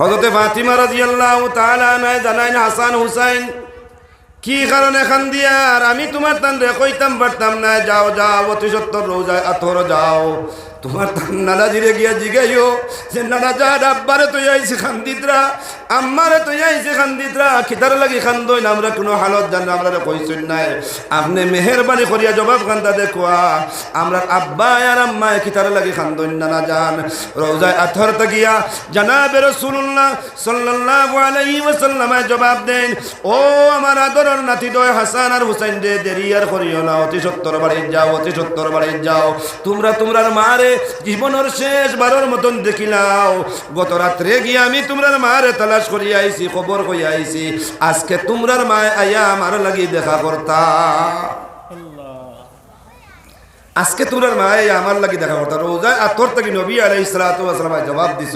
হজরতে ফাতিমা রাজিয়াল্লাহ তাআলা নাই জানাইন হাসান হুসাইন, কি কারণে খান দিয়ার আমি তোমার তান রে কইতাম, পারতাম না। যাও যাও, অতি সত্তর রোজায় আতর যাও। তোমার তান নানা জিরে গিয়া জিগাইও যে নানা যা আব্বারে তো আইছে খান্দিতরা, আম্মারে তো আইছে খান্দিতরা খিতার লাগি খান্দই না আমরা কোনো হালত জান আমরা কইছেন নাই। আপনি মেহরবানি করিয়া জবাব খান্দা দেখুয়া, আমরা আব্বা আর আম্মায় খিতার লাগি খান্দই নানা জান। রোজায় আথর তাকিয়া জানাবে রসুল্লাহ সাল্লাল্লাহু আলাইহি ওয়াসাল্লামে জবাব দেন, ও আমার আদরের নাতি দয় হাসান আর হুসাইন রে, দেরি আর করিও না, অতি সত্তর বাড়ি যাও, অতি সত্তর বাড়ি যাও। তোমরা, তোমরার মারে জীবনের শেষ বারের মতন দেখিলাও। গত রাত্রে গিয়ে আমি তোমরার মারে তালাশ করিয়া আইছি, খবর করিয়া আইছি। আজকে তোমরার মায় আয়া আমার লাগি দেখা করতা। আজকে তোমরার মায়ে আমার লাগি দেখা করতা। রোজা আর তোর থেকে নবী আলাই সালাতাম জবাব দিছ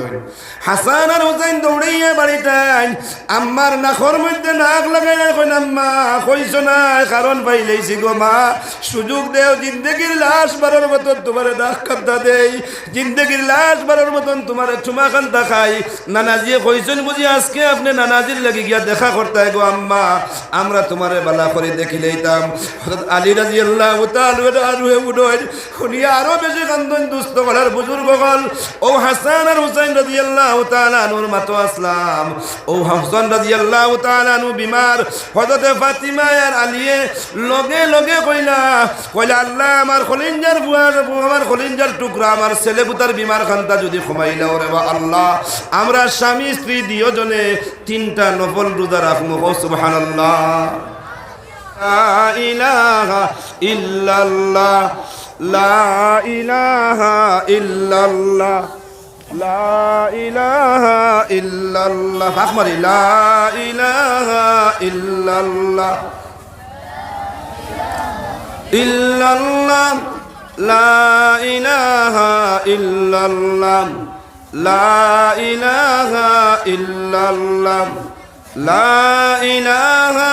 হাসান আর হুসাইন দৌড়াইয়া বাড়িটাই আম্মার নাখর মধ্যে নাক লাগাই কই আম্মা, কইছ না, কারণ পাইলেইছি গো মা, সুযোগ দেও, জিন্দগির লাশ বারের মতন তোমার দাগ কান্দা দেই, জিন্দগির লাশ বারের মতন তোমার চুমা কান্দা খাই। নানাজিয়ে কইছেন, বুঝি আজকে আপনি নানাজির লাগি গিয়া দেখা করতে গো, আম্মা, আমরা তোমারে বালা করে দেখি লইতাম হযরত আলী রাদিয়াল্লাহু তাআলা আরুহে শুনিয়া আরও বেশি কান্দন দুস্থ বুজুর্গ হল ও হাসান আর হুসাইন রাদিয়াল্লাহু তাআলা আনুর মাতো আসলাম। ও হাসান হযরত ফাতিমা আর আলীয়ে লগে লগে কইলা কইলা, আল্লাহ, আমার খলিঞ্জার বুয়ার আমার খলিঞ্জার টুকরা, আমার ছেলে পুতার বিমার খান্তা যদি কমাইলা ওরে বা আল্লাহ। আমরা স্বামী, স্ত্রী, দিওজনে তিনটা নফল রোজা রাখব লা ইলাহা ইল্লাল্লাহ। লা ইলাহা ইল্লাল্লাহ, লা ইলাহা ইল্লাল্লাহ ফাকমারি লা ইলাহা ইল্লাল্লাহ ইল্লাল্লাহ, লা ইলাহা ইল্লাল্লাহ, লা ইলাহা ইল্লাল্লাহ, লা ইলাহা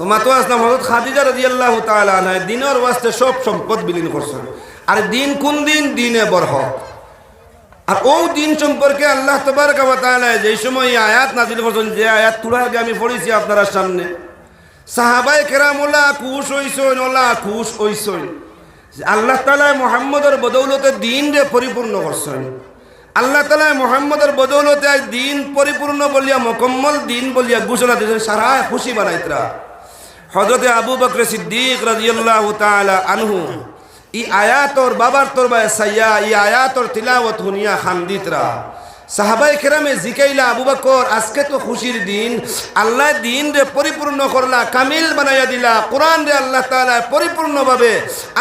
তো আসলাম হজরত খাদিজা রাজি আল্লাহ তালা দিনের ওয়াস্তে সব সম্পদ বিলীন করছেন। আর দিন কোন দিন? দিনে বরহ। আর ও দিন সম্পর্কে আল্লাহ তবার কাবাতালায় যে সময় আয়াত নাজিল করছেন, যে আয়াত তুলা আগে আমি পড়েছি আপনার সামনে। সাহাবাই কেরাম, ওলা খুশ হইসইন, ওলা খুশ হইসইন। আল্লাহ তালায় মোহাম্মদের বদৌলতে দিন রে পরিপূর্ণ করছেন। আল্লাহ তালায় মোহাম্মদের বদৌলতে দিন পরিপূর্ণ বলিয়া, মকম্মল দিন বলিয়া ঘোষণা দিয়েছেন সারা খুশি বানাইতরা। হজরতে আবু বকর সিদ্দিক রাজিয়াল্লাহ আনহু, ই আয়াতর বাবার তোর বা সাইয়া, ই আয়াতর তিলাওয়াত হুনিয়া খান্দিতরা। সাহাবাই কেরামে জিকাইলা আবু বকর, আজকে তো খুশির দিন। আল্লাহ দিন রে পরিপূর্ণ করলা, কামিল বানাইয়া দিলা, কোরআন রে আল্লাহ তাআলা পরিপূর্ণভাবে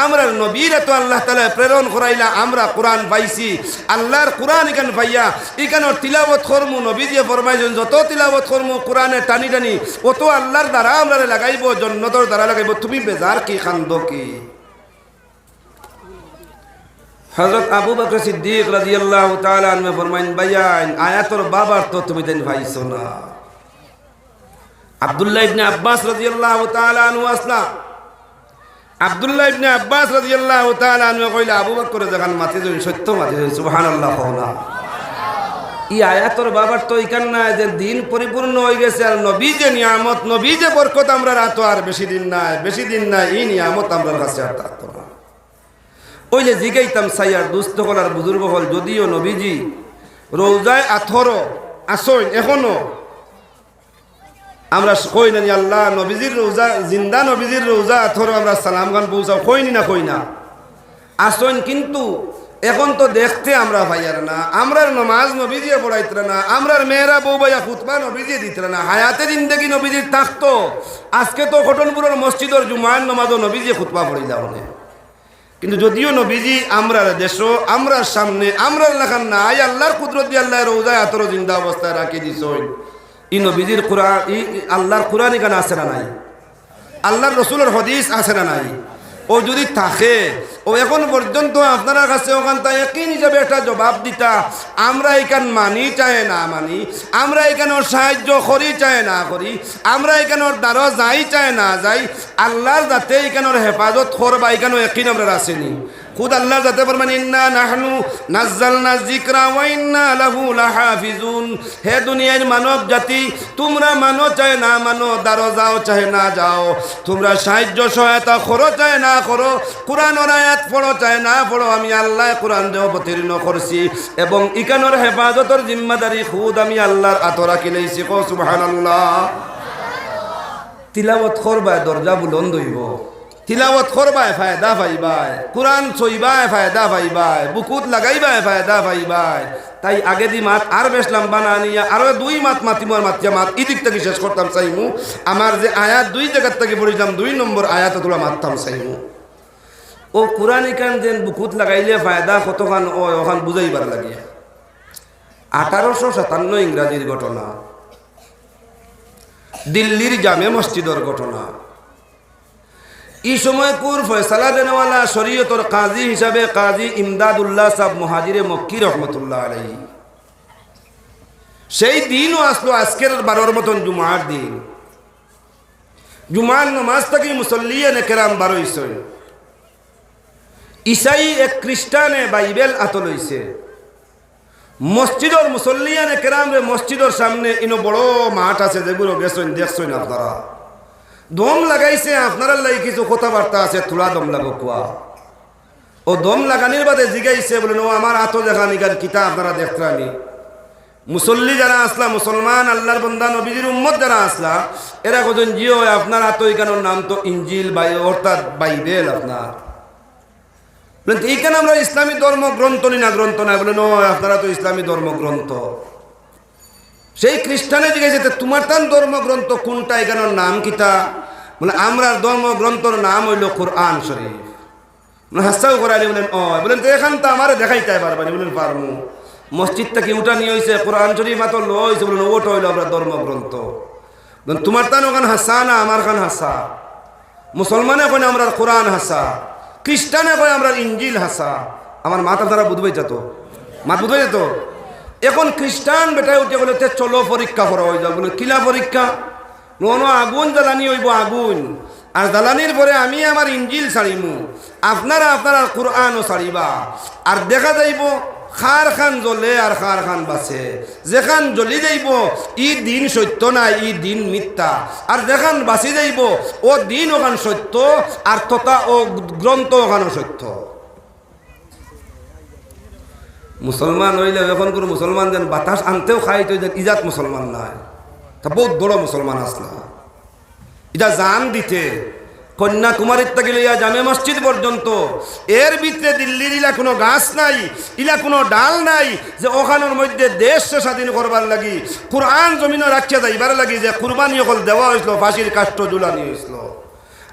আমরা নবীর তো আল্লাহ তাআলা প্রেরণ করাইলা, আমরা কোরআন পাইছি। আল্লাহর কোরআন ইখান পাইয়া ইখানোর তিলাবত করমু নবী দিয়ে ফরমাইছেন, যত তিলাবত করমু, কোরআনে টানি টানি, অত আল্লাহর দ্বারা আমরা লাগাইব, জন্নতর দ্বারা লাগাইব, তুমি বেজার কি খান্দ কি? হজরত আবু বকর সিদ্দিক রাদিয়াল্লাহু তাআলা আনহু ফরমাইন, বায়ান, আয়াতর বাবার তো তুমি দেন ভাইছো না। আব্দুল্লাহ ইবনে আব্বাস রাদিয়াল্লাহু তাআলা আনহু আসলা। আব্দুল্লাহ ইবনে আব্বাস রাদিয়াল্লাহু তাআলা আনহু কইলা, আবু বকর যখন মাটি ধরি সত্য মাটি ধরি সুবহানাল্লাহ কওলা ই আয়াতর বাবার তো ইকান না, যে দিন পরিপূর্ণ হয়ে গেছে, আর নবী যে নিয়ামত, নবী যে বরকত আমরা রাত আর বেশি দিন নাই, বেশি দিন নাই, এই নিয়ামত আমরা কাছে আর থাকতো না। ওই যে জিগাইতাম সাইয়ার দুস্থ কলার বুজুর্গ হল যদিও নবীজি রোজায় আথরো আসইন এখনও। আমরা কই না আল্লাহ নবীজির রোজা, জিন্দা নবীজির রোজা আথরো আমরা সালাম গান পৌঁছাও কইনি না কই না। আসইন কিন্তু এখন তো দেখতে আমরা ভাইয়ার না, আমরার নমাজ নবীজিয়ে পড়াইতে না, আমরার মেয়েরা বউ ভাইয়া খুতবা নবীজিয়ে দিতে না, হায়াতে জিন্দগি নবীজির থাকতো। আজকে তো ঘটনপুরের মসজিদর জুমায়ন নমাজও নবীজিয়ে খুতবা পড়ি যাও কিন্তু যদিও নবীজি আমরা দেশ আমরার সামনে, আমরার লেখান না আয় আল্লাহর কুদরত আল্লাহ রোজায় আতর জিন্দা অবস্থায় রাখি দিস ই নবীজির কোরআন, ই আল্লাহর কোরআন এখানে আসে না নাই? আল্লাহর রসুলের হদিস আসে না নাই? ও যদি থাকে, ও এখন পর্যন্ত আপনারা কাছে ওখানটা একই হিসাবে একটা জবাব দিতা? আমরা এখান মানি চায় না মানি, আমরা এখানে ওর সাহায্য করি চায় না করি, আমরা এখানে ওর দ্বারা যাই চায় না যাই, আল্লাহর যাতে এখানে ওর হেফাজত করবা এখানে একই আমরা আসেনি। খুদ আল্লাহ যাতে পারবেন ইন্না নাহনু নাজ্জালনা যিকরা ওয়া ইন্না লাহু লাহাফিজুন। হে দুনিয়ার মানব জাতি, তোমরা মানো চায় না, মানো দারো যাও চাহে না, যাও। তোমরা সাহায্য, সহায়তা করো, চায় না করো। কোরআনের আয়াত পড়ো, চায় না পড়ো, আমি আল্লাহ কোরআন দেও অবতীর্ণ করছি। এবং ইকানোর হেফাজতর জিম্মাদারি খুদ আমি আল্লাহর আতরা কিলেছি কো সুবহানাল্লাহ। তিলাবত করবায় দরজা বুলন্দ হইব। তিলাবত করবায় ফায়দা পাইবাই কোরআন চইবায় ফায়দা পাইবাই বুকুত লাগাইবায় ফায়দা পাইবাই তাই আগে দি মাত আর বেশ লম্বা না নিয়া, আরও দুই মাত মাতিম আর মাতিয়া মাত, এই দিক থেকে শেষ করতাম চাইমু। আমার যে আয়াত দুই জায়গার থেকে পড়িলাম, দুই নম্বর আয়াত তোলা মারতাম চাইমু। ও কোরআন ইকান যেন বুকুত লাগাইলে ফায়দা কতখান, ও ওখান বুঝাইবার লাগে আঠারোশো সাতান্ন ইংরাজির ঘটনা। দিল্লির জামে মসজিদর ঘটনা। এই সময় কুর ফয়সালা দেনওয়ালা শরীয়তর কাজী হিসাবে কাজী ইমদাদুল্লাহ সাহ মহাজিরে মক্কি রহমতুল্লাহ আলাই সেই দিনও আসলো আজকের বারোর মতন জুমার দিন। জুমার নমাজ থাকি মুসল্লিয়ে নেকেরাম বারো ইসই ইসাই এক খ্রিস্টানে বাইবেল আত লইছে। মসজিদর মুসল্লিয়ানে কেরাম রে মসজিদর সামনে ইনো বড় মাঠ আছে যেগুলো গেছেন, দেখছেন আপনারা। দম লাগাইছে, আপনারা লাগি কিছু কথাবার্তা আছে, তোলা দম লাগো কোয়া। ও দম লাগানির বাদে জিগাইছে, বলে, নো, আমার আত দেখা নিগার কিতা আপনারা দেখতানি মুসল্লি যারা আসলা, মুসলমান, আল্লাহর বন্দা, নবীজির উম্মত যারা আসলা, এরা কজন জিও আপনার আত এখানোর নাম তো ইঞ্জিল বাই, অর্থাৎ বাইবেল আপনার। বলেন, এইখানে আমরা ইসলামী ধর্ম গ্রন্থ নি না, গ্রন্থ না বলে নয় আপনারা তো ইসলামী ধর্মগ্রন্থ। সেই খ্রিস্টানে জিজ্ঞেস তোমার তান ধর্মগ্রন্থ কোনটা? এখানের নাম কিতা বলে আমরা ধর্মগ্রন্থর নাম হইল কোরআন শরীফ। মানে হাস্তাও করালি বলেন ও বলেন, তো এখান তো আমার দেখাইতে পারবানি বলেন, পারমু। মসজিদটা থেকে উঠা নিয়ে হয়েছে কোরআন শরীফ মাত্র লইছে বলেন, ওটা হইল আমরা ধর্মগ্রন্থ। তোমার তান ওখান হাসা না আমার খান হাসা? মুসলমানে কয় আমরা কোরআন হাসা। খ্রিস্টানে কয় আমরা ইঞ্জিল হাসা। আমার মাথা দ্বারা বুঝবাই যেত মাত বুঝবাই যেত এখন খ্রিস্টান বেটায় উঠে বলে চলো পরীক্ষা করা। হয়ে যাও বলে কিলা পরীক্ষা? নো আগুন জ্বালানি হইব, আগুন। আর জ্বালানির পরে আমি আমার ইঞ্জিল ছাড়িমু। আপনারা আপনারা কোরআনও ছাড়িবা। আর দেখা যাইব, খার খান জ্বলে আর খার খান বাঁচে যেখান জ্বলি যাইব, ই দিন সত্য না, ই দিন মিথ্যা। আর যেখান বাঁচি যাইব, ও দিন ওখান সত্য, আর তথা ও গ্রন্থ ওখানও সত্য। মুসলমান হইলে এখন কোনো মুসলমান যেন বাতাস আনতেও খাই তো ইজাত মুসলমান নাই তা বহুত বড় মুসলমান আসলা। এটা জান দিতে। কন্যাকুমারীর থেকে লইয়া জামে মসজিদ পর্যন্ত। এর ভিতরে দিল্লির ইলা কোনো গাছ নাই, ইলা কোনো ডাল নাই, যে ওখানের মধ্যে দেশ স্বাধীন করবার লাগি, কোরআন জমিনে রাখিয়া যাইবার লাগি, যে কুরবানি অকল দেওয়া হয়েছিল ফাঁসির কাষ্ট জুলানি হয়েছিল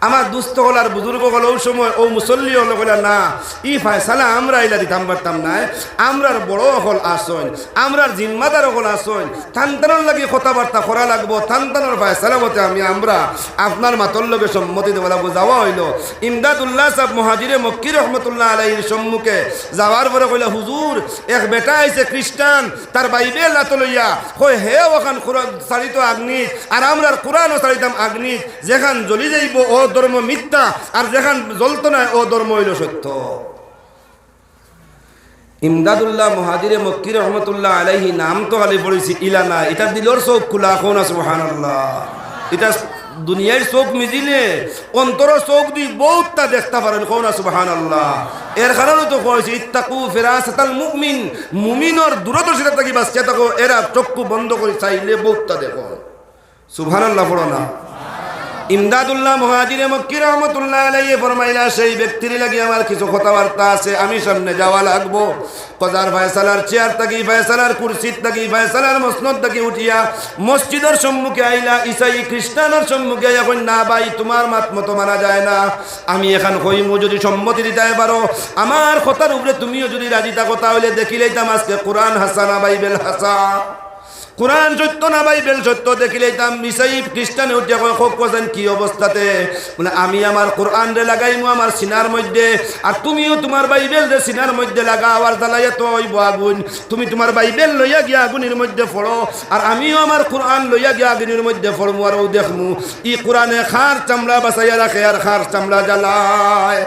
আমার দুস্থ হল আর বুজুর্গ হল ওই সময়, ও মুসল্লি হল বলে, না, ই ফায়সালা আমরা ইলা দিতাম পারতাম না আমরার বড় হল আসন আমরার জিম্মাদার হল আসন থানতানোর লাগি কথাবার্তা করা লাগবো, থানতানোর ফায়সালা মতে আমি আমরা আপনার মাতর লগে সম্মতি দেওয়া যাওয়া হইল। ইমদাদুল্লাহ সাহেব মহাজিরে মক্কি রহমতুল্লাহ আলাইহির সম্মুখে যাওয়ার পরে কইলা, হুজুর, এক বেটা আইছে খ্রিস্টান, তার বাইবেল লাত লইয়া, কই হে ওখান চালিত আগ্নিত, আর আমরার কোরআনও চালিতাম আগ্নিত, যেখান জ্বলি যাইব, ও ধর্ম মিথ্যা, আর যেখান জ্বলত না ও ধর্ম হইল সত্য। ইমদাদুল্লাহ মহাজিরে মক্কি রহমতুল্লাহ আলাইহি নাম তো খালি পড়েছি ইলানা এটা দিলর চোখ খোলা কোন সুবহানাল্লাহ। এটা দুনিয়ার চোখ মিজিলে অন্তর চোখ দি বহুতটা দেখতে পারেন কোন সুবাহান আল্লাহ এর কারণে তো কয়েছে ইত্তাকু ফেরাসাতাল মুমিন, মুমিনর দূরদর্শিতা থাকি বাচ্চা থাকো, এরা চক্ষু বন্ধ করে চাইলে বহুতটা দেখো। সুবহান আল্লাহ পড়ো না। ইমদাদুল্লাহ মহাজিরে মক্কি রহমতুল্লাহ আলাইহি ফরমাইলা, সেই ব্যক্তির লাগি আমার কিছু কথাবার্তা আছে, আমি সামনে যাওয়া লাগবো। কজার ফয়সালার চেয়ার থাকি, ফয়সালার কুরসিত থাকি, ফয়সালার মসনদ থাকি উঠিয়া মসজিদের সম্মুখে আইলা, ইসাই খ্রিস্টানের সম্মুখে এখন না ভাই, তোমার মাত মতো মানা যায় না। আমি এখন কইমু যদি সম্মতি দিতে পারো। আমার কথার উপরে তুমিও যদি রাজি থাকো, তাহলে দেখিলেইতাম আজকে কোরআন হাসানা, বাইবেল হাসা কোরআন সত্য না বাইবেল সত্য দেখিলে তাম মিসাই খ্রিস্টানে উঠিয়া কয় কোসেন কি অবস্থাতে? মানে আমি আমার কোরআন রে লাগাইমু আমার সিনার মধ্যে, আর তুমিও তোমার বাইবেল রে সিনার মধ্যে লাগাও, আর জ্বালাইয়া তো হইব আগুন। তুমি তোমার বাইবেল লইয়া গিয়া আগুনের মধ্যে পড়ো আর আমিও আমার কোরআন লইয়া গিয়া আগুনের মধ্যে পড়মু আর ও দেখমু। ই কোরআনে খার চামড়া বাসাইয়া রাখে, আর খার চামড়া জ্বালায়।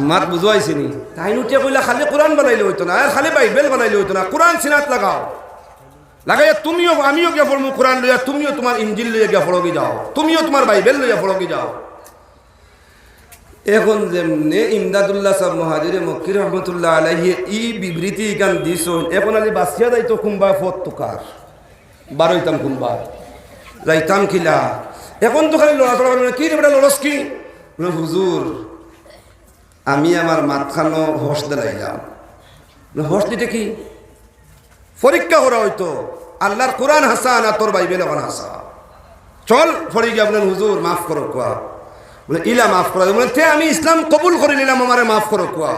মাত বুঝাইছে নি তাই নুটিয়া কইলা খালি কোরআন বানাইলে হইতো না আর খালি বাইবেল বানাইলে হইতো না কোরআন সিনাত লাগাও। লাগাইয়া তুমিও আমিও গিয়া পড়ব কোরআন লইয়া তুমিও তোমার ইঞ্জিল লইয়া গিয়া পড়োগি যাও? তুমিও তোমার বাইবেল লইয়া পড়োগি যাও? এখন যেমনে ইমদাদুল্লাহ সাহ মহাজিরে মক্কির রহমতুল্লাহ আলাইহি ই বিবৃতি গান দিছ এখন আলি বাসিয়া যাইতো কুম্বা ফত তুকার বারোইতাম কুম্বা যাইতাম খিলা এখন তো খালি লড়া চড়া কি রে বেটা লড়স কি হুজুর আমি আমার মাথানো হোস দিলাইলাম। হোস দিতে কি? পরীক্ষা করা হইতো। আল্লাহর কোরআন হাসা না তোর বাইবেল এখন হাসা চল ফরি গিয়ে আপনার হুজুর, মাফ করো, কোয়া। বলে, ইলা মাফ করা। বলে, তে, আমি ইসলাম কবুল করে নিলাম, আমারে মাফ করো, কোয়া।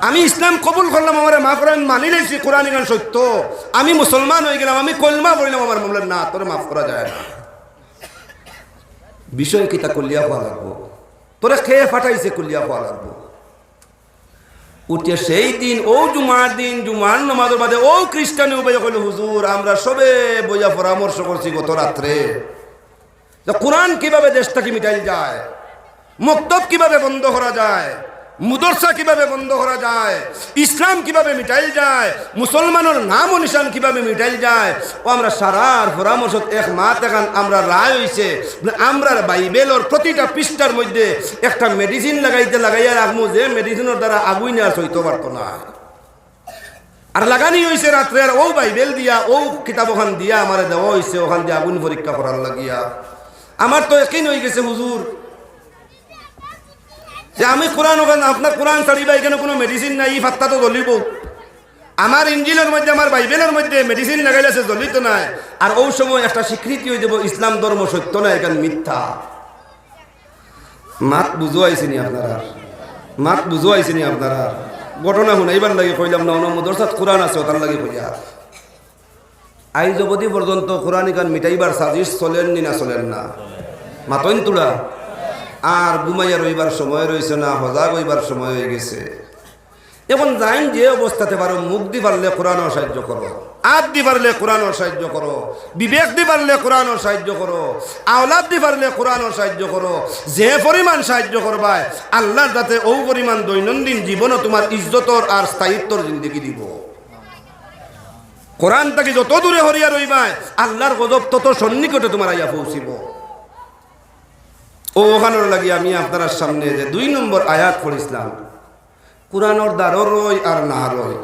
আমি ইসলাম কবুল করলাম, আমারে মাফ আমি মানি লাইছি কোরআন ইগান সত্য। আমি মুসলমান হয়ে গেলাম, আমি কলমা বললাম আমার বললেন না, তোরে মাফ করা যায় না। বিষয় কিতা কলিয়া হওয়া লাগবো। তোরা খেয়ে ফাটাইছে কুলিয়া হওয়া লাগবো উঠে সেই দিন, ও জুমার দিন, জুমার নমাজের বাদে ও খ্রিস্টান উপায় হুজুর, আমরা সবে বইয়া পরামর্শ করছি গত রাত্রে। কোরআন কীভাবে দেশটাকে মিটাই যায়, মক্তব কীভাবে বন্ধ করা যায় মুদরসা কীভাবে বন্ধ করা যায়? ইসলাম কীভাবে মিটাইল যায়? মুসলমানের নাম ও নিশান কীভাবে মিটাইল যায়? ও আমরা সারার পরামর্শ এক মাত এখন আমরা রায় হইছে আমরা বাইবেলর প্রতিটা পৃষ্ঠার মধ্যে একটা মেডিসিন লাগাইতে লাগাইয়া রাখব যে মেডিসিনের দ্বারা আগুই নেওয়া সইতে পারতো না। আর লাগানি হয়েছে রাত্রে, আর ও বাইবেল দিয়া, ও কিতাব ওখান দিয়া আমার দেওয়া হয়েছে ওখান দিয়ে আগুন পরীক্ষা করার লাগিয়া। আমার তো একই হয়ে গেছে হুজুর। যে আমি কোরআন ওখানে আপনার কোরআন ছাড়িবা, এখানে কোনো মেডিসিন নাই ই ফাত্তা তো জ্বলিব। আমার ইঞ্জিনের মধ্যে, আমার বাইবেলের মধ্যে মেডিসিন লাগাইলে সে জ্বলিত নাই। আর ওই সময় একটা স্বীকৃতি হয়ে যাব, ইসলাম ধর্ম সত্য না, এখানে মিথ্যা। মাত বুঝুয়াইছিনি আপনারা। মাত বুঝুয়াইছিনি আপনারা। ঘটনা শুনাইবার লাগে কইলাম না অন্য মদরসাত কোরআন আছে তার লাগে কইয়া। আইজ অবধি পর্যন্ত কোরআন গান মিটাইবার সাজিশ চলেন নি না চলেন না। মাতইন তুলা। আর ঘুমাইয়া রইবার সময় রয়েছে না, হজা হইবার সময় হয়ে গেছে। এখন যাইন যে অবস্থাতে পারো, মুখ দি পারলে কোরআনও সাহায্য করো আদ দি পারলে কোরআনও সাহায্য করো, বিবেক দি পারলে কোরআনও সাহায্য করো, আওলাদ দি পারলে কোরআনও সাহায্য করো, যে পরিমাণ সাহায্য করবাই আল্লাহর যাতে ও পরিমাণ দৈনন্দিন জীবনও তোমার ইজ্জতর আর স্থায়িত্বর জিন্দগি দিব। কোরআন তাকে যত দূরে হরিয়া রইবাই, আল্লাহর গজব তত সন্নিকটে তোমার আইয়া পৌঁছিব। ও ওখানোর লাগি আমি আপনার সামনে যে দুই নম্বর আয়াত পড়িছিলাম। কোরআনর দ্বারও রই আর না রই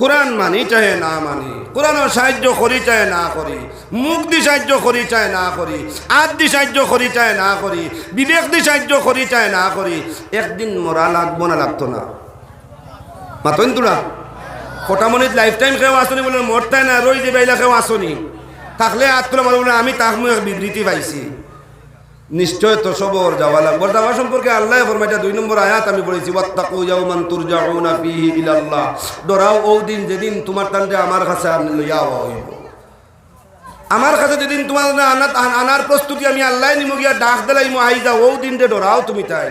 কোরআন মানি চাহে না মানি, কোরআনের সাহায্য করি চাহে না করি মুখ দি সাহায্য করি চাহে না করি আদ দি সাহায্য করি চাহে না করি বিবেক দি সাহায্য করি চাহে না করি, একদিন মরা লাগবো না লাগতো না। মাতন তোরা? ফটামনিত লাইফ টাইম কেউ আসনি বলে মরতাই না, রই যে বেলা কেউ আসনি। থাকলে আত্মলা মানুষ বলে, আমি তাক বিবৃতি পাইছি। নিশ্চয় তো সবর যাওয়া লাগবে। যাওয়া সম্পর্কে আল্লাহ ফরমাইটা দুই নম্বর আয়াত আমি বলেছি ওয়াত্তাকু ইয়াউমান তুরজাউনা ফিহি ইলাল্লাহ। ডরাও ও দিন যেদিন তোমার তান্ডে আমার কাছে আন- লইয়া হইব। আমার কাছে যেদিন তোমার আনার প্রস্তুতি আমি আল্লাহ নিমো গিয়া ডাক দিলাই মো আই যাও ও দিন যে ডরাও তুমি তাই।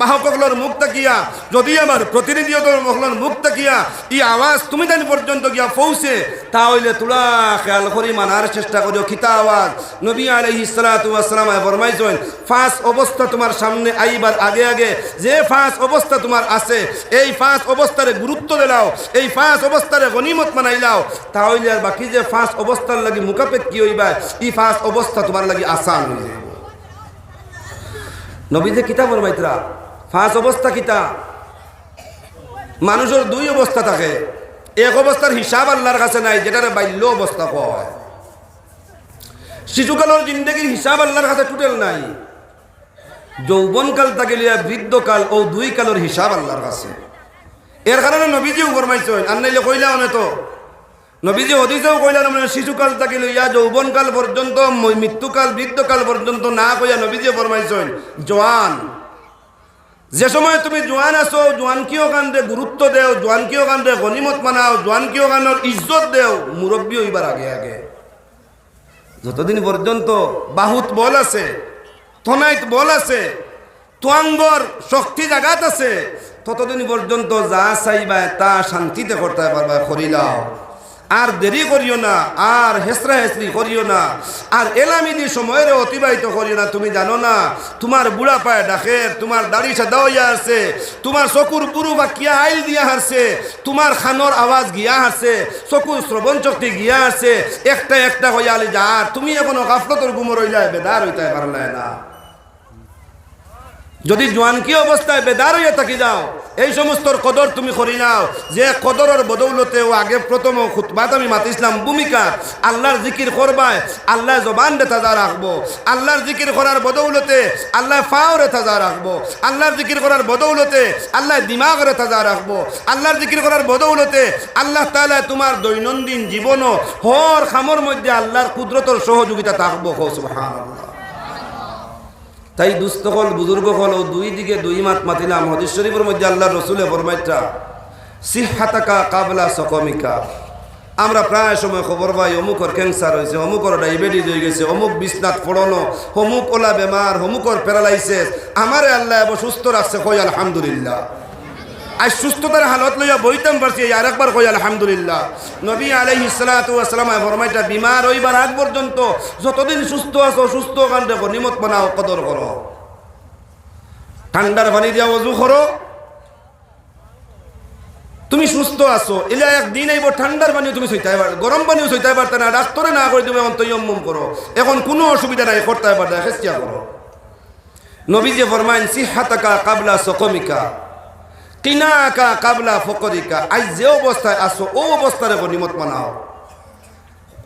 বাহকগুলোর মুখ তাকিয়া যদি আমার প্রতিনিধিদের মহলর মুখ তাকিয়া ই আওয়াজ তুমি জানি পর্যন্ত গিয়া পৌঁছে তাহলে তুলা খেয়াল করি মানার চেষ্টা করিও খিতা আওয়াজ নবী আলহি সালাতাম ফরমাইছেন ফাঁস অবস্থা তোমার সামনে আইবার আগে আগে, যে ফাঁস অবস্থা তোমার আছে, এই ফাঁস অবস্থারে গুরুত্ব দিলাও এই ফাঁস অবস্থারে গনিমত মানাইলাও তাহলে আর বাকি যে ফাঁস অবস্থার লাগি কি হইবা, ই ফাঁস অবস্থা তোমার লাগি আসান হয়ে যাইব নবীজে কিতা ফরমাইতরা ফাঁস অবস্থা কিতা? মানুষের দুই অবস্থা থাকে। এক অবস্থার হিসাব আল্লাহর কাছে নাই, যেটারে বাল্য অবস্থা কয়। শিশুকালের জিন্দগির হিসাব আল্লাহর কাছে টুটেল নাই। যৌবনকাল তাকে লিয়া বৃদ্ধকাল ও দুই কালের হিসাব আল্লাহর কাছে। এর কারণে নবীজিও ফরমাইছেন, আর নাইলে কইলা অনে নবীজি হদিসেও কইলা মানে শিশুকাল তাকে লইয়া যৌবনকাল পর্যন্ত মৃত্যুকাল বৃদ্ধকাল পর্যন্ত না কইয়া নবীজি ফরমাইছেন, জোয়ান যে সময় তুমি জোয়ান আছো, জোয়ান কিয় কান্দে গুরুত্ব দেও, জোয়ান কিয় কান্দে গনিমত মানাও, জোয়ান কিয় কান্দর ইজ্জত দেও মুরব্বী হইবার আগে আগে। যতদিন পর্যন্ত বাহুত বল আছে, থনাইত বল আছে তোয়াঙ্গর শক্তি জাগাত আছে, ততদিন পর্যন্ত যা চাইবা তা শান্তিতে করতে পারবা করিলাও আর দেরি করিও না, আর হেসরা হেসরি করিও না, আর এলামিদি সময়ের অতিবাহিত করিও না, তুমি জানো না, তোমার বুড়া পায়ে ডাকে তোমার দাড়ি সাদা হইয়া আছে তোমার চকুর পুরু বা কিয়া আইল দিয়া হারছে, তোমার খানোর আওয়াজ গিয়া হারছে, চকুর শ্রবণ শক্তি গিয়া আছে একটা একটা হইয়া আলি যা তুমি এখনও গাফলতর গুমর হইলা, বেদার হইতে পারলে না। যদি জোয়ানকি অবস্থায় বেদার হইয়া থাকি যাও, এই সমস্ত কদর তুমি করি নাও। যে কদরের বদৌলতে ও আগে প্রথম খুতবাত আমি মাতিছিলাম, ভূমিকা। আল্লাহর জিকির করবায়, আল্লাহ জবান রে তাজা রাখব। আল্লাহর জিকির করার বদৌলতে আল্লাহ ফাও রে তাজা রাখব। আল্লাহর জিকির করার বদৌলতে আল্লাহ দিমাগ রে তাজা রাখব। আল্লাহর জিকির করার বদৌলতে আল্লাহ তাআলা তোমার দৈনন্দিন জীবনও হর খামর মধ্যে আল্লাহর কুদরতর সহযোগিতা থাকব। সুবহানাল্লাহ। তাই দুস্থকল বুজুর্গ হল দুই দিকে দুই মাত মাতিলাম। হদিস শরীফের মধ্যে আল্লাহ রসুলের ফরমাইটা সিহাতাকা কাবলা সকমিকা। আমরা প্রায় সময় খবর পাই, অমুকর ক্যান্সার হয়েছে, অমুকর ডায়াবেটিস হয়ে গেছে, অমুক বিছনাথ ফোড়নো অমুক ওলা বেমার, অমুকর প্যারালাইসিস। আমারে আল্লাহ সুস্থ রাখছে কই আলহামদুলিল্লাহ। আজ সুস্থতার হালত লইয়া বইতাম পারছি আর একবার কই, আলহামদুলিল্লাহ। নবী আলাইহি সালাতু ওয়াসালাম ফরমাইটা বিমার হইবার আগ পর্যন্ত যতদিন সুস্থ আছো, সুস্থ কান দেখো, নিমত বানাও, কদর করো। ঠান্ডার পানি দিয়া অজু করো। তুমি সুস্থ আছো এলে একদিন আইব, ঠান্ডার পানিও তুমি সইতে পার গরম পানিও সইতে পারতে না, ডাক্তরে না করে তুমি এখন তৈয়ম্মম করো। এখন কোনো অসুবিধা নাই, করতে পারতে খেস্তিয়া করো। নবী যে ফরমাইন, সিহাতাকা কাবলা সকমিকা। কিনাকা কাবলা ফকরিকা। আজ যে অবস্থায় আসো, ও অবস্থার উপর নিমত মানাও।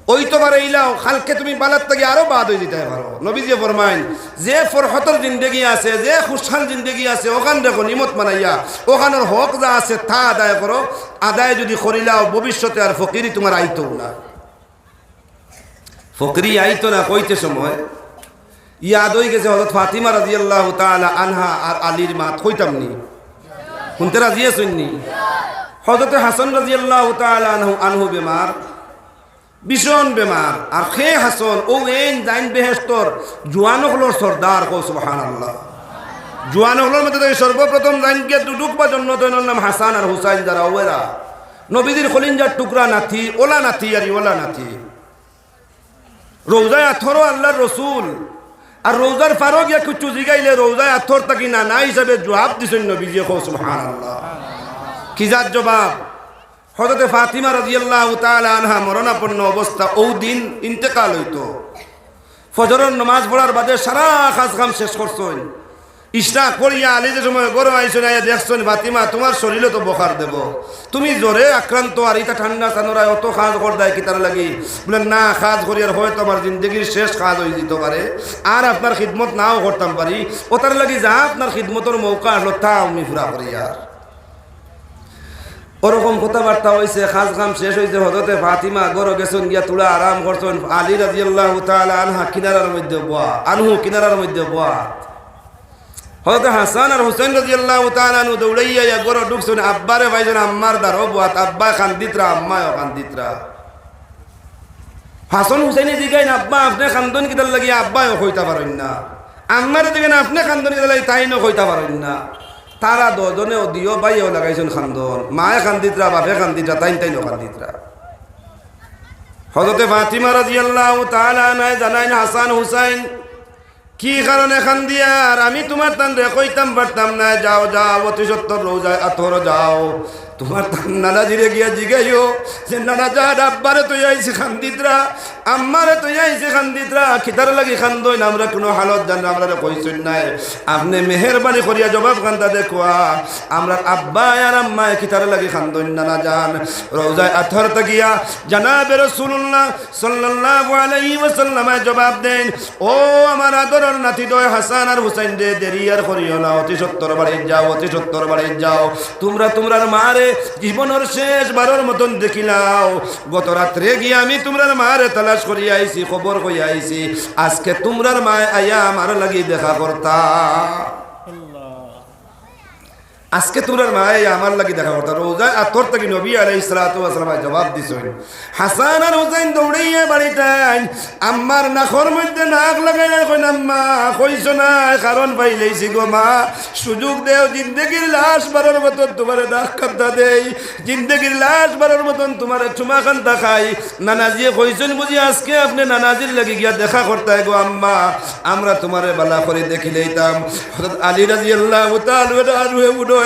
ওই তোমার এইলাও খালকে তুমি বালার থেকে আরও বাদ হয়ে দিতে পারো। নবীজি ফরমাইন, যে ফরহতর জিন্দগি আছে, যে খুশহাল জিন্দগি আছে, ওখান দেখো নিমত মানাইয়া। ওখানের হক যা আছে তা আদায় করো। আদায় যদি করিলাও ভবিষ্যতে আর ফকিরি তোমার আইতো না। ফকরি আইতো না কইতে সময়। ইয়াদ হয়ে গেছে হজরত ফাতিমা রাজিয়াল্লাহ তাআলা আনহা আর আলীর মা কইতাম নি। শুনতে রাজি আছেননি হজরত হাসান রাজি আল্লাহ আনহু আনহু বেমার, ভীষণ বেমার। আর খে হাসন, ও এন জাইন বেহেস্তর জোয়ান হলোর সর্দার কৌ সুবহান আল্লাহ জোয়ান হলোর মধ্যে সর্বপ্রথম জাইন গিয়ে দুডুক বা জন্য নাম হাসান আর হুসাইন যারা, ওয়েরা। নবীদের খলিঞ্জার টুকরা নাথি ওলা নাথি আর ওলা নাথি রোজায় আথরও আল্লাহর রসুল। আর রোজার ফারক ইয়া কিছু জিগাইলে রোজায় আথর তাকি না না হিসাবে জবাব দিছেন নবীজি কৌ সুবহান কি যার জবাব? হযরত ফাতিমা রাজিয়াল্লাহ তাআলা আনহা মরণাপন্ন অবস্থা ও দিন ইন্তেকাল হইতো। ফজরের নামাজ পড়ার বাদে সারা কাজ কাম শেষ করছেন। ইশরাক করিয়া আলি যে সময় গরম আইসন আইয়া দেখছেন ফাতিমা তোমার শরীরে তো বখার দেব। তুমি জ্বরে আক্রান্ত, আর ইটা ঠান্ডা চানোরায় অত কাজ কর দেয় কি তার লাগি? বলে, না করি আর হয়তো আমার জিন্দগির শেষ কাজ হয়ে যেতে পারে। আর আপনার খিদমত নাও করতাম পারি। ও তার লাগি যা আপনার খিদমতের মৌকা আসলো তা আমি ফুরা করি আর। ওরকম কথাবার্তা হয়েছে খাস খাম শেষ হয়েছে হজরতে ফাতিমা গরো গেছেন, গিয়া তুলা আরাম করছেন। আলী রাজি আল্লাহ আনহা কিনারার মধ্যে বয়া আনহু কিনারার মধ্যে বয়া হজরতে হাসান আর হুসেন রাজি আল্লাহ আনহু দৌড়াইয়া ইয়া গরো ঢুকছেন আব্বারে ভাইজন আম্মার দ্বার বয়াত আব্বা খান্দিতরা আম্মায় খান্দিতরা। হাসন হুসেনে জিগাইন আব্বা আপনি খান্দন কিতার লাগি আব্বায় কইতা পারেন না। আম্মার দিকে আপনি খান্দন কিতার লাগি, তাই না কইতা পারেন না। তারা দজনে দিও বাইও লাগাইছেন খান্দন। মায়ে খান্দিতরা, বাপে খান্দিতরা, তাইন তাইন খান্দিতরা। হজরতে ফাতিমা রাজিয়াল্লাহু তাআলা নাই জানাইন, হাসান হুসাইন কি কারণে খান দিয়া? আর আমি তোমার তান রে কইতাম, পারতাম না। যাও যাও, অতি সত্তর রোজায় আতর যাও। তোমার নানা জিরে গিয়া জিগাইও। যে নানা যা আব্বারে তুই আইছি খান্দিতরা, আম্মারে তুই আইছি খান্দিতরা খিতার লাগি খান্দই না আমরা কোনো হালত জান আমরা কইছই নাই। আপনি মেহেরবানি করিয়া জবাব খান্দা দেখুয়া, আমরা আব্বা আর আম্মায় খিতার লাগি খান্দই নানা জান। রোজায় আথর তাকিয়া জানাবে রসুল্লাহ সাল্লাল্লাহু আলাইহি ওয়াসাল্লামে জবাব দেন, ও আমার আদরের নাতি দয় হাসান আর হুসাইন দে দেরি আর করিও না, অতি সত্তর বাড়ি যাও, অতি সত্তর বাড়ি যাও। তোমরা তোমরার মারে জীবনের শেষ বারের মতন দেখিলাও। গত রাত্রে গিয়ে আমি তোমরার মারে তালাশ করিয়া আইছি, খবর করিয়া আইছি। আজকে তোমরার মায় আয়া আমার লাগি দেখা করতা। আজকে তোমরার মায়ে আমার লাগি দেখা করতা। রোজা আর তোর থেকে নবী আলাই সালাতাম জবাব দিছ হাসান আর হুসাইন দৌড়াইয়া বাড়িটাই আম্মার নাখর মধ্যে নাক লাগাই কই আম্মা, কইছ না, কারণ পাইলেইছি গো মা। সুযোগ দেও, জিন্দগির লাশ বারোর মতন তোমার দাগ কান্তা দেই। জিন্দগির লাশ বারোর মতন তোমার চুমা কান্তা খাই। নানাজিয়ে কইছেন বুঝি, আজকে আপনি নানাজির লাগি গিয়া দেখা করতে গো, আম্মা। আমরা তোমারে বালা করে দেখি লইতাম হঠাৎ আলী রাজি আল্লাহ উঠে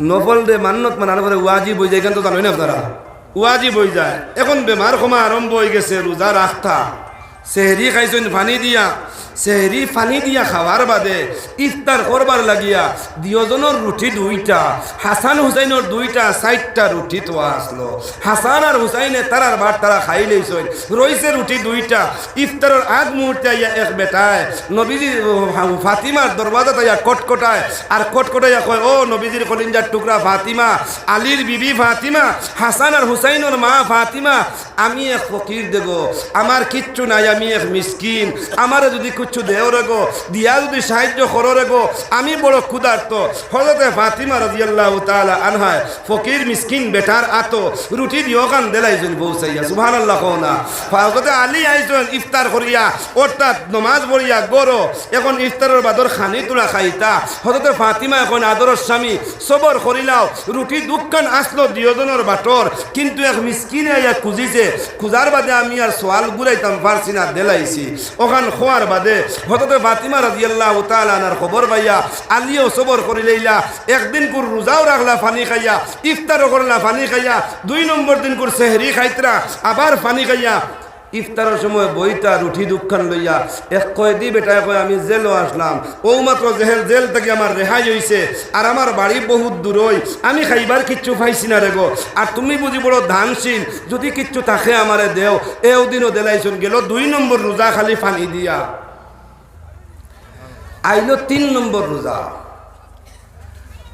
নফল রে মান্নত মানার পরে ওয়াজি বই যায় কেন তো জানোই না আপনারা? ওয়াজি বই যায়। এখন বেমার ক্ষমা আরম্ভ হয়ে গেছে রোজা রাখতা সেহরি খাইছেন পানি দিয়া। সেহরি পানি দিয়া খাওয়ার বাদে ইফতার করবার লাগিয়া দিয়জনের রুটি দুইটা হাসান হুসাইনের দুইটা চারটা রুটি তো আসলো হাসান আর হুসাইনে তারার ভাত তারা খাই লইছেন রইছে রুটি দুইটা ইফতারের আগ মুহূর্তে আইয়া এক বেটায় নবীজি ফাতিমার দরওয়াজা তাইয়া কটকটায় আর কটকটাইয়া কয় ও নবীজির কলিঞ্জার টুকরা ফাতিমা আলীর বিবি ফাতিমা হাসান আর হুসাইনের মা ফাতিমা, আমি এক ফকির দেব আমার কিচ্ছু নাই, আমি এক মিসকিন আমারে যদি কিচ্ছু দেও রেগো দিয়া যদি সাহায্য করো রেগো আমি বড় ক্ষুধার্ত। হজরতে ফাতিমা রাজিয়াল্লাহ তাআলা আনহায় ফকির, মিসকিন, বেটার, আতো, রুটি দিও কান দেলাইছেন বৌসাইয়া, সুবহানাল্লাহ কও না। হজরতে আলী আইছেন ইফতার করিয়া, অর্থাৎ নমাজ পড়িয়া গরো, এখন ইফতারের বাদর খানি তোলা খাইতা। হজরতে ফাতিমা এখন আদরের স্বামী, সবর করিলাও, রুটি দুঃখান আসলো দিয়জনের বাটর কিন্তু এক মিসকিনে আইয়া খুঁজিছে খুঁজার বাদে আমি আর সোয়াল ঘুরাইতাম পারছি না, দেলাইছি। ওখান খোয়ার বাদে হততে ফাতিমা রাজিয়াল্লাহ তালানার খবর পাইয়া আলিও সবর করি লইলা একদিন কুর রোজাও রাখলা পানি খাইয়া, ইফতারও করলা পানি খাইয়া, দুই নম্বর দিন কুর সেহরি খাইতরা, আবার পানি খাইয়া, ইফতারের সময় বইটা রুঠি দুঃখান লইয়া, এক কয়েদি বেটায় কয়, আমি জেলও আসলাম। ও মাত্র জেল জেল থেকে আমার রেহাই হইছে, আর আমার বাড়ি বহুত দূরই আমি খাইবার কিচ্ছু পাইছি না রেগো আর তুমি বুঝি বড় ধানশীল যদি কিচ্ছু থাকে আমারে দেও, এও দিনও দেলাইছুন, গেল দুই নম্বর রোজা খালি ফানি দিয়া। আইলো তিন নম্বর রোজা।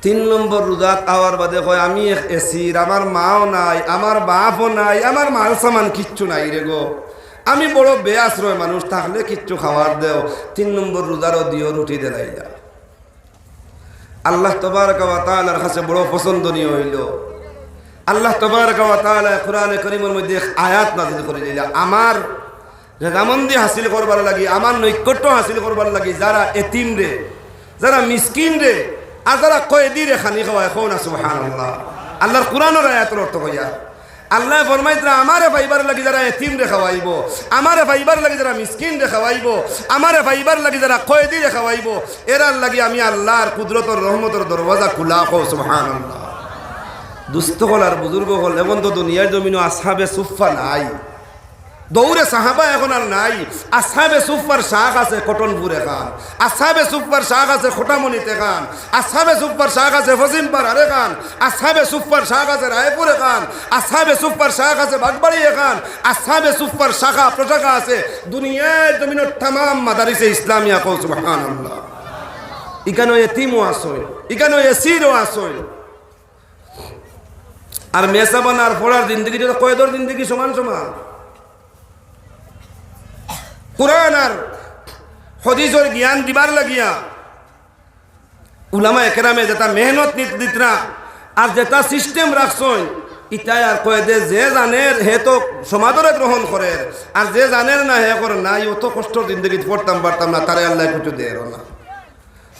তিন নম্বর রোজাত আওয়ার বাদে কয়, আমি এসির, আমার মাও নাই, আমার বাপও নাই, আমার মাল সামান কিচ্ছু নাই রে গো। আমি বড় বেআশ্রয় মানুষ থাকলে কিচ্ছু খাওয়ার দেও। তিন নম্বর রোজারও দিও রুটি দেলাই আল্লাহ তবার তালার কাছে বড় পছন্দনীয় হইল। আল্লাহ তবার তালা কোরআনে করিমের মধ্যে এক আয়াত নাজিল করে দিলা আমার রেজামন্দি হাসিল করবার লাগি, আমার নৈকট্য হাসিল করবার লাগি, যারা এতিম রে, যারা মিসকিন রে, আর যারা কয়েদি রে খানি খাওয়ায় খো না সুবহানাল্লাহ। আল্লাহর কোরআনের আয়াতের অর্থ কইয়া আল্লাহ ফরমাইতরা আমারে ফাইবার লাগি যারা এতিম রে খাওয়াইব, আমারে ফাইবার লাগি যারা মিসকিন রে খাওয়াইব, আমারে ফাইবার লাগি যারা কয়েদি রে খাওয়াইব, এরার লাগি আমি আল্লাহর কুদরতর রহমতর দরওয়াজা খুলা খো সুবহানাল্লাহ। দুস্থ হল আর বুজুর্গ হল এখন তো দুনিয়ার জমিনও আসাবে সুফা নাই। দৌড়ে সাহাবা এখন আর নাই। আসাবে সুপার শাক আছে কটনপুরে খান। আসাবে সুপার শাক আছে খোটামণিতে খান। আসাবে সুপার শাক আছে ফজিমপার আরে খান। আসাবে সুপার শাক আছে রায়পুরে খান। আসাবে সুপার শাক আছে বাগবাড়িয়ে খান। আসাবে সুপার শাখা প্রশাখা আছে দুনিয়ায় জমিনের তাম মাদারিসে ইসলামিয়া কৌ সুবহান আল্লাহ ইকানো এতিমও আসয় ইকানো এসিরও আসয় আর মেসাবান আর পড়ার জিন্দগি কয়েদর জিন্দগি সমান সমান? কোরআন আর হদিসর জ্ঞান দিবার লাগিয়া উলামা একরামে যেটা মেহনত নিত দিতরা আর যেটা সিস্টেম রাখছই ইটাই আর কয়ে দে যে জানের হে তো সমাদরে গ্রহণ করে আর যে জানের না হে করে না অত কষ্ট জিন্দগি পড়তাম, পারতাম না, তারে আল্লাহ কিছু দেয় না।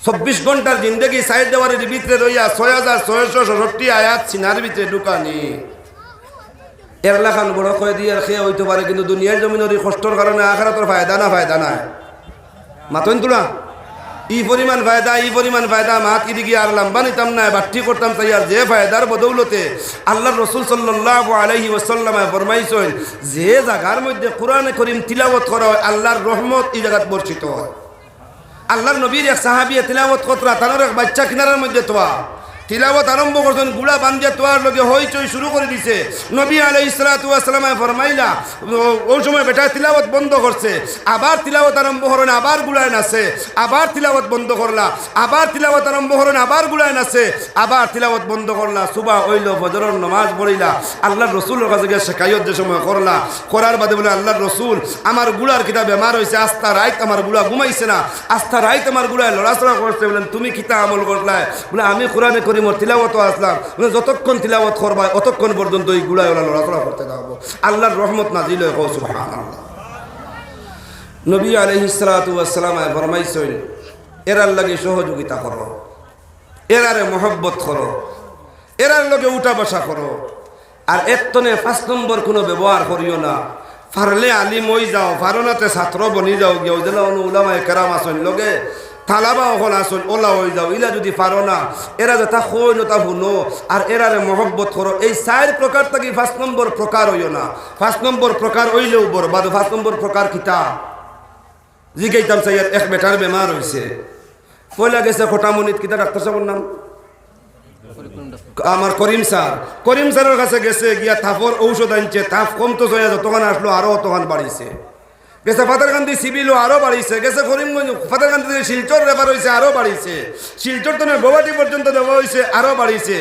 চব্বিশ ঘণ্টার জিন্দগি সাইড দেওয়ারের ভিতরে রইয়া ছয় হাজার ছয়শো ষষট্টি আয়াত সিনার ভিতরে ঢুকানি। এরলাখান বড় করে দিয়ে খেয়ে হইতে পারে, কিন্তু দুনিয়ার জমিনের কষ্টর কারণে আখারাতর ফায়দা না, ফায়দা নাই। মাতন তোলা, ই পরিমাণ ফায়দা, ই পরিমাণ ফায়দা মাত ইদিকে আর লাম্বা নিতাম না বাট্টি করতাম তাই আর যে ফায়দার বদৌলতে আল্লাহ রসুল সাল্লাহ আলহি ওসাল্লামায় ফরমাইছেন, যে জায়গার মধ্যে কোরআনে করিম তিলাবত করা হয়, আল্লাহর রহমত এই জায়গাত বর্ষিত হয়। আল্লাহর নবীর এক সাহাবিয়ে তিলাবত কতরা তার এক বাচ্চা কিনারের মধ্যে তোয়া তিলাবত আরম্ভ করছেন, গুড়া বান্ধিয়া তোয়ার লগে হইচই শুরু করে দিছে। নবী আলাই ইসলাতামে ফরমাইলা ওই সময় বেটা তিলাবত বন্ধ করছে, আবার তিলাবত আরম্ভ করেন আবার গুড়ায় নাচে আবার তিলাবত বন্ধ করলা, আবার তিলাবত আরম্ভ করেন আবার গুড়ায় নাচে আবার তিলাবত বন্ধ করলা, সুবা হইল ফজরের নমাজ পড়িলা, আল্লাহর রসুলের কাছে গিয়ে শেখাইত যে সময় করলা, করার বাদে বলে, আল্লাহর রসুল, আমার গুড়ার কিতা বেমার হয়েছে আস্থা রাইত আমার গুড়া ঘুমাইছে না, আস্থা রাইত আমার গুড়ায় লড়াচড়া করছে বলেন তুমি কিতা আমল করলাই বলে, আমি কোরআনে করি মোর তিলাবত আসলাম। যতক্ষণ তিলাবত করবা অতক্ষণ পর্যন্ত এই গুড়ায় ওরা লড়াচড়া করতে থাকব। আল্লাহর রহমত না দিলে নবী আলহিসালাম ফরমাইছেন, এরার লাগে সহযোগিতা করো, এরারে মহব্বত করো, এরার লগে উঠা বসা করো। আর একতনে পাঁচ নম্বর কোনো ব্যবহার করিও না। ফারলে আলিম হই যাও, ফারনাতে ছাত্র বনি যাও গিয়ে যেন উলামায় কেরাম আসন লগে থালাবা হল আসন ওলা হয়ে যাও, ইলা যদি পারো না এরা যে তা খই তা শুনো আর এরারে মহব্বত করো এই চার প্রকার থাকি পাঁচ নম্বর প্রকার হইও না। পাঁচ নম্বর প্রকার হইলেও বরবাদ পাঁচ নম্বর প্রকার কিতা? জিগাইতাম সাইয়ার এক বেটার বেমার হয়েছে পয়লা গেছে খোটামনিত কিতা ডাক্তার সাহেবের নাম? আমার করিম স্যার করিম স্যারের কাছে গেছে, গিয়া তাপর ঔষধ আনছে, তাপ কম তো জয়া যতক্ষণ আসলো আরও অতক্ষণ বাড়িছে গেছে ফাতারকান্দি সিভিলও আরও বাড়িছে গেছে করিমগঞ্জ ফাতারকান্দি থেকে শিলচর রেফার হয়েছে আরও বাড়িছে শিলচর তো নয় পর্যন্ত দেওয়া হয়েছে আরও বাড়িছে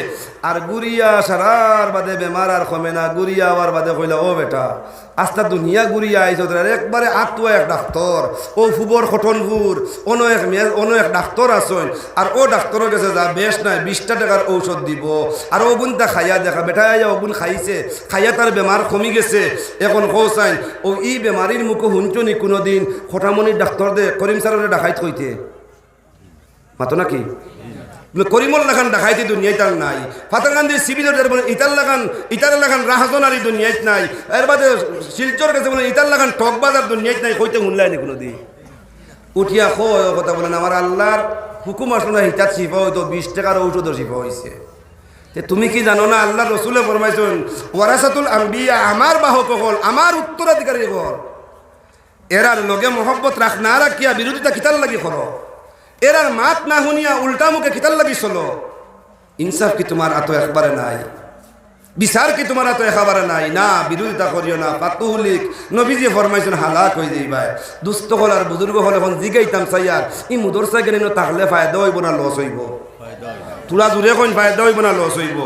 আর গুড়িয়া সারার বাদে বেমার আর কমে না, গুড়িয়া আবার বাদে কইলা, ও বেটা, আস্তা দুনিয়া গুড়িয়া আইস একবারে আতুয়া এক ডাক্তর, ও ফুবর খটনপুর অন্য এক অন্য এক ডাক্তর আসন আর ও ডাক্তরের কাছে যা, বেশ নাই, বিশটা টাকার ঔষধ দিব, আর ও গুণটা খাইয়া দেখা, বেটা আইয়া ও গুণ খাইছে, খাইয়া তার বেমার কমি গেছে, এখন কৌসাইন ও ই বেমারির মুখে শুনছনি কোনোদিন খটামনির ডাক্তর দে, করিম স্যারের ডাকাইত কইতে মাতো নাকি? করিমল লাখান দেখাইতে দুনিয়ায় তার নাই। ফাতারকান্দি সিভিলের ইতার লাগান ইতার লাগান রাহাজন আর দুনিয়ায় নাই। এর বাদে শিলচর কাছে বলে ইতার লাগান ঠকবাজার দুনিয়ায় নাই, কইতে শুনলাই কোনো দিন উঠিয়া খো কথা বলেন আমার আল্লাহর হুকুম আসলো না, হিতার শিফা হইতো, বিশ টাকার ঔষধও শিফা হয়েছে তুমি কি জানো না, আল্লাহ রসুলে ফরমাইছেন, ওয়ারাসাতুল আম্বিয়া, আমার বাহক হল আমার উত্তরাধিকারী হল এরার লগে মহব্বত রাখ, না রাখিয়া বিরোধিতা কিতার লাগি করো। এরার মাত না শুনিয়া উল্টা মুখে কিতার লাগি চলো। ইনসাফ কি তোমার এত একবারে নাই? বিচার কি তোমার এত একেবারে নাই? না বিরোধিতা করিও না পাতুলিক নবীজি ফরমাইছেন হালাক হয়ে যাইবা দুস্থ হল আর বুজুর্গ হল এখন জিগাইতাম চাইয়ার ই মুদর সাইকেল তাহলে ফায়দা হইব না লস হইব? তোরা জুড়ে কোন ফায়দা হইব না লস হইব?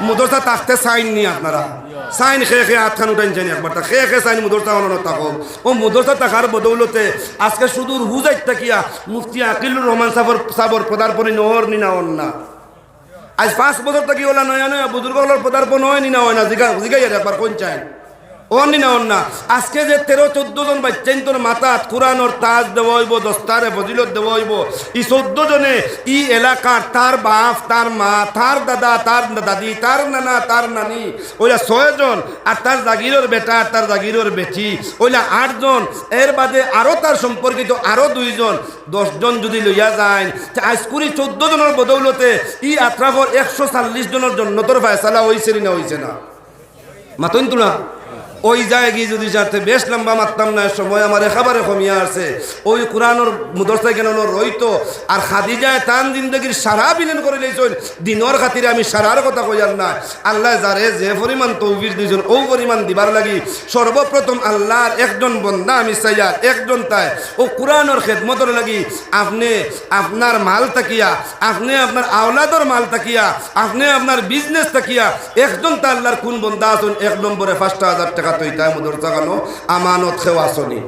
মুদরসা তাকতে সাইন নি আপনারা? সাইন খেয়ে খেয়ে হাত খান উঠাইছেন একবার। তা খেয়ে খেয়ে সাইন মুদরসা বানানো থাকুক ও মুদরসা তাকার বদৌলতে? আজকে সুদূর হুজাই থাকিয়া মুফতি আকিলুর রহমান সাবর সাবর পদার্পণী নহর নিনা না। আজ পাঁচ বছর থাকি ওলা নয় নয়? বুজুর্গ হলার পদার্পণ হয় নিনা হয় না? জিগা জিগাই একবার কোন চাই অন্য না, অন্য। আজকে যে তেরো, চোদ্দ জন বাচ্চাইন তোর মাথাত কোরআনর তাজ দেওয়া হইব, দস্তারে ফজিলত দেওয়া হইব, ই চোদ্দ জনে ই এলাকার তার বাপ, তার মা, তার দাদা, তার দাদি, তার নানা, তার নানি, ওইলা ছয়জন আর তার জাগিরের বেটা, আর তার জাগিরের বেটি, ওইলা আটজন এর বাদে আরও তার সম্পর্কিত আরও দুইজন দশজন যদি লইয়া যায় আজকুরি চোদ্দ জনের বদৌলতে ই আত্রাফর একশো চল্লিশ জনের জন্য তোর ফায়সালা হয়েছে না হয়েছে না। মাতন তোলা। ওই জায়গায় যদি যাতে বেশ লম্বা মারতাম না সময় আমার একেবারে কমিয়া আছে ওই কোরআনোর মুদরসায় কেন রইতো? আর খাদিজায় তান জিন্দগির সারা বিলীন করে লইছেন দিনর খাতিরে আমি সারার কথা কইয়ার না আল্লাহ যারে যে পরিমাণ তৌবির দিয়েছেন, ও পরিমাণ দিবার লাগি। সর্বপ্রথম আল্লাহর একজন বন্দা আমি চাইয়ার একজন তাই। ও কোরআনোর খেদমতর লাগি আপনি আপনার মাল তাকিয়া, আপনি আপনার আওলাদর মাল তাকিয়া, আপনি আপনার বিজনেস তাকিয়া, একজন তা আল্লাহর কোন বন্দা আছেন? এক নম্বরে পাঁচটা হাজার টাকা তৈতায় মুদর জাগানো আমানত খেওয়া আসনি।